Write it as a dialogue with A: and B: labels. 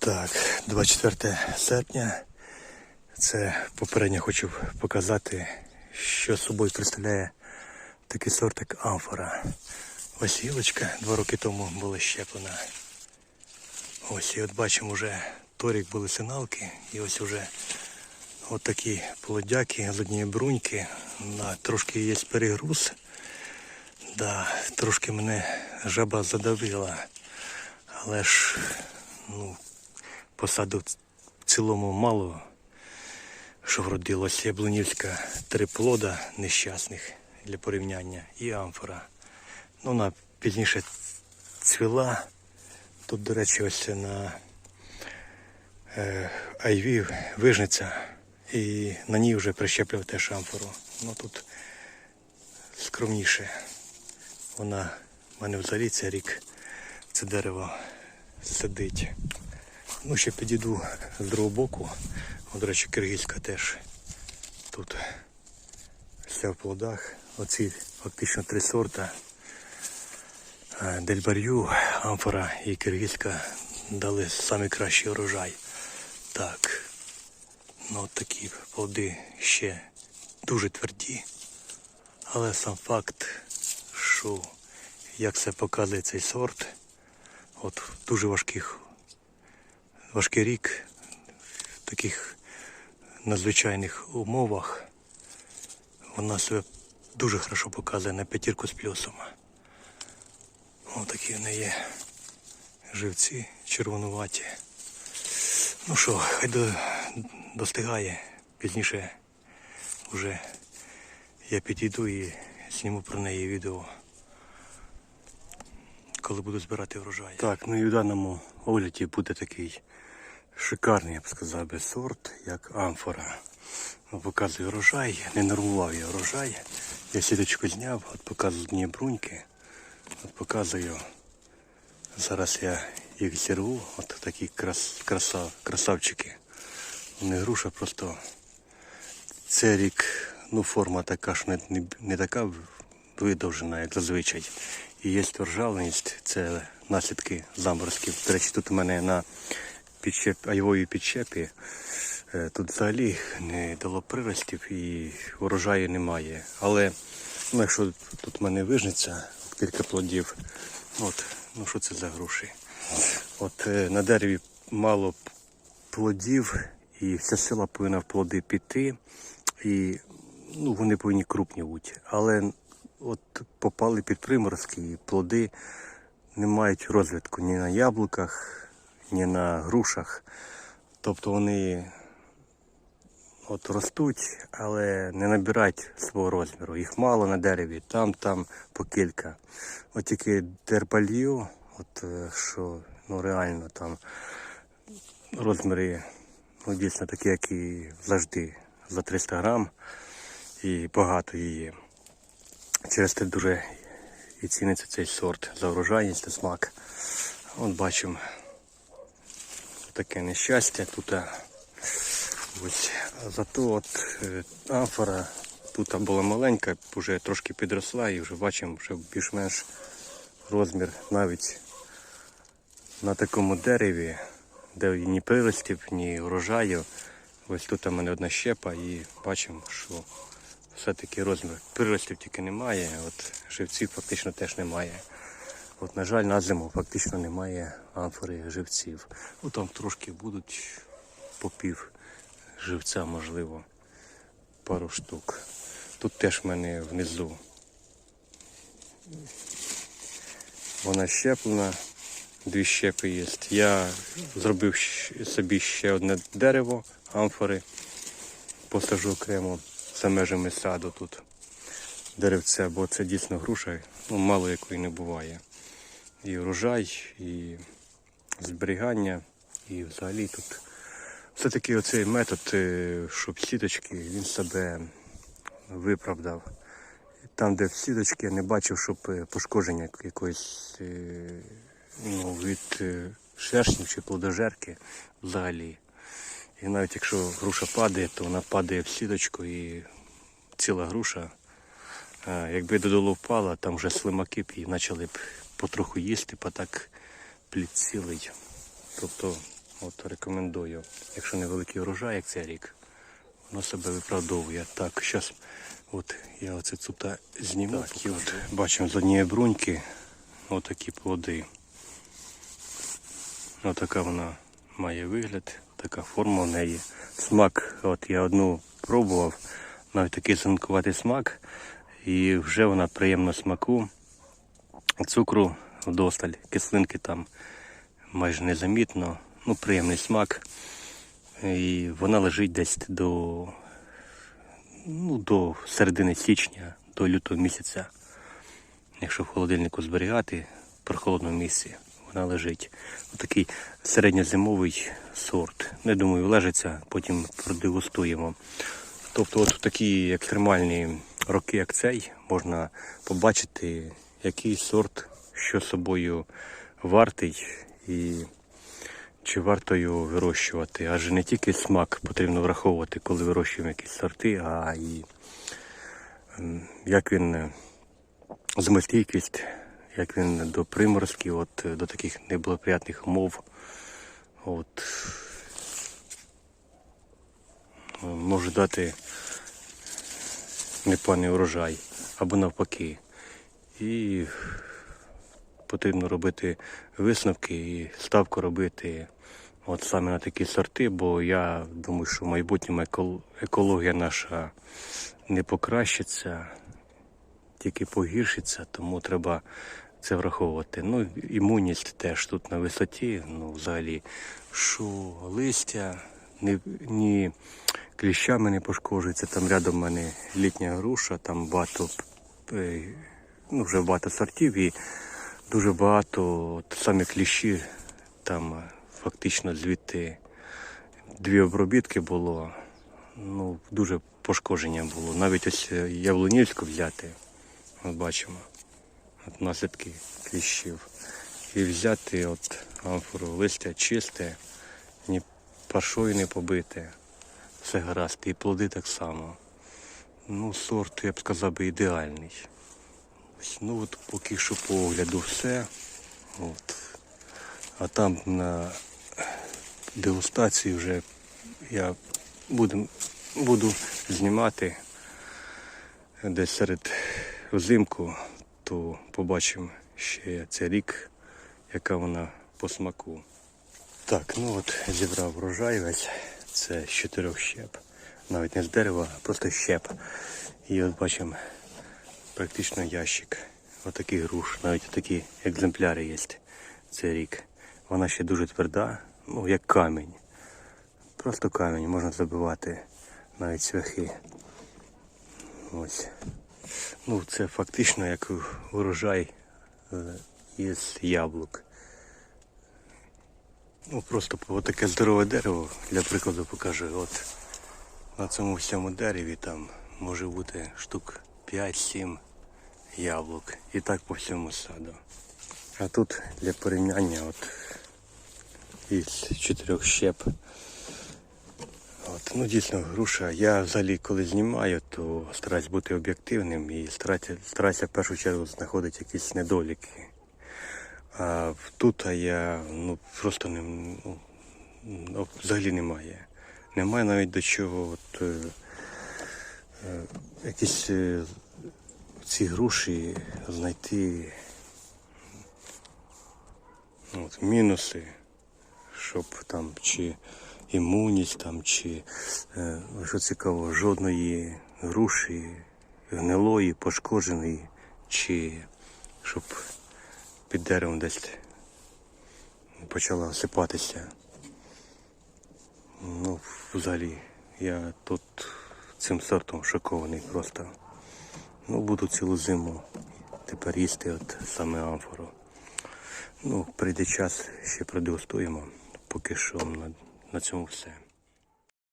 A: Так, 24 серпня. Це попередньо хочу показати, що собою представляє такий сорт, як амфора. Ось гілочка два роки тому була щеплена. Ось і от бачимо вже торік були сигналки, і ось уже от такі плодяки, з однієї бруньки. На, трошки є перегруз. Да, трошки мене жаба задавила. Але ж ну, посаду в цілому мало, що вродилося яблунівська три плода нещасних для порівняння і амфора. Ну, вона пізніше цвіла. Тут, до речі, ось на е, айві вижниця, і на ній вже прищеплював теж амфору. Ну тут скромніше. Вона в мене взагалі це рік це дерево сидить. Ну, ще підійду з другого боку. О, до речі, киргизька теж тут вся в плодах. Оці фактично три сорта. Е, Дельбарю, амфора і киргизька дали самий кращий урожай. Так. Ну от такі плоди ще дуже тверді. Але сам факт, що як це показує цей сорт, от дуже важких, важкий рік, в таких надзвичайних умовах, вона себе дуже хорошо показує на п'ятірку з плюсом. Ось такі в неї є живці червонуваті. Ну що, хай до, достигає. Пізніше вже я підійду і зніму про неї відео, коли буду збирати врожай. Так, ну і в даному огляді буде такий шикарний, я б сказав, би, сорт, як амфора. Ну, Показую врожай, не нормував я врожай. Я сіточку зняв, от показую одні бруньки. От показую. Зараз я їх зірву. От такі крас, краса, красавчики. Вони груша просто. Це рік, ну форма така ж не, не, не така видовжена, як зазвичай. І є ржавленість, це наслідки заморозків. До речі, тут у мене на підщеп, айвовій підщепі е, тут взагалі не дало приростів і урожаю немає. Але ну, якщо тут в мене вижнеться кілька плодів, от, ну що це за груші? От е, на дереві мало плодів, і вся сила повинна в плоди піти. І ну, вони повинні крупні бути. Але от попали під приморозки, і плоди не мають розвитку ні на яблуках, ні на грушах. Тобто вони от ростуть, але не набирають свого розміру. Їх мало на дереві, там, там по кілька. От тільки дербалью, от е, що ну реально там розміри ну, дійсно такі, як і завжди, за 300 грам і багато її. Через те дуже і ціниться цей сорт за врожайність та смак. От бачимо таке нещастя тут. Ось. Зато от е, амфора тут була маленька, вже трошки підросла і вже бачимо, вже більш-менш розмір навіть на такому дереві, де ні приростів, ні урожаю. Ось тут у мене одна щепа і бачимо, що все-таки розмір приростів тільки немає, от живців фактично теж немає. От, на жаль, на зиму фактично немає амфори живців. Ну там трошки будуть по пів живця, можливо, пару штук. Тут теж в мене внизу. Вона щеплена, дві щепи є. Я зробив собі ще одне дерево, амфори, посажу окремо за межами саду тут деревце, бо це дійсно груша, ну, мало якої не буває. І врожай, і зберігання, і взагалі тут. Все-таки оцей метод, е, щоб сіточки, він себе виправдав. Там, де в сіточки, я не бачив, щоб е, пошкодження якоїсь е, ну, від шершнів чи плодожерки взагалі. І навіть якщо груша падає, то вона падає в сіточку і ціла груша. Якби додолу впала, там вже слимаки б і почали б потроху їсти, бо так плід цілий. Тобто От рекомендую. Якщо невеликий урожай, як цей рік, воно себе виправдовує. Так, зараз от я оце цута зніму. Так, і от бачимо з однієї бруньки отакі плоди. Отака вона має вигляд, така форма в неї. Смак, от я одну пробував, навіть такий сонкуватий смак, і вже вона приємно смаку. Цукру вдосталь, кислинки там майже незамітно, ну приємний смак. І вона лежить десь до, ну, до середини січня, до лютого місяця. Якщо в холодильнику зберігати в прохолодному місці, вона лежить. Такий середньозимовий сорт. Я думаю, лежиться, потім продегустуємо. Тобто, от в такі екстремальні роки, як цей, можна побачити, який сорт, що собою вартий і чи варто його вирощувати. Адже не тільки смак потрібно враховувати, коли вирощуємо якісь сорти, а і як він зимостійкість, як він до приморозків, от, е, до таких неблагоприятних умов. От, може дати непоганий урожай або навпаки. І потрібно робити висновки і ставку робити от саме на такі сорти, бо я думаю, що в майбутньому екологія наша не покращиться, тільки погіршиться, тому треба це враховувати. Ну, імунність теж тут на висоті, ну, взагалі, що листя, ні, ні кліщами не пошкоджується. Там рядом в мене літня груша, там багато, е, ну, вже багато сортів і дуже багато от, самі кліщі, там е, фактично звідти дві обробітки було. Ну, дуже пошкодження було. Навіть ось е, яблунівську взяти, от бачимо, от наслідки кліщів. І взяти от амфору листя чисте, ні паршою не побите. Все гаразд, і плоди так само. Ну, сорт, я б сказав, би ідеальний. Ось, ну от поки що по огляду все. От. А там на дегустації вже я буду, буду знімати десь серед взимку, то побачимо ще цей рік, яка вона по смаку. Так, ну от зібрав врожай весь. Це з чотирьох щеп. Навіть не з дерева, а просто щеп. І от бачимо практично ящик. Отакий груш, навіть такі екземпляри є цей рік. Вона ще дуже тверда, ну як камінь. Просто камінь, можна забивати навіть цвяхи. Ось. Ну, це фактично як урожай е, із яблук. Ну просто таке здорове дерево, для прикладу покажу. От на цьому всьому дереві там може бути штук 5-7 яблук. І так по всьому саду. А тут для порівняння от із чотирьох щеп. От, ну дійсно груша. Я взагалі коли знімаю, то стараюсь бути об'єктивним і стараюся, стараюся в першу чергу знаходити якісь недоліки. А тут я ну, просто не, ну, ну, взагалі немає. Немає навіть до чого от, е, е, якісь е, ці груші знайти от, мінуси, щоб там чи імунність, там, чи е, що цікаво, жодної груші гнилої, пошкодженої, чи щоб під деревом десь почала осипатися. Ну, взагалі, я тут цим сортом шокований просто. Ну, буду цілу зиму тепер їсти от саме амфору. Ну, прийде час, ще продегустуємо. Поки що на, на цьому все.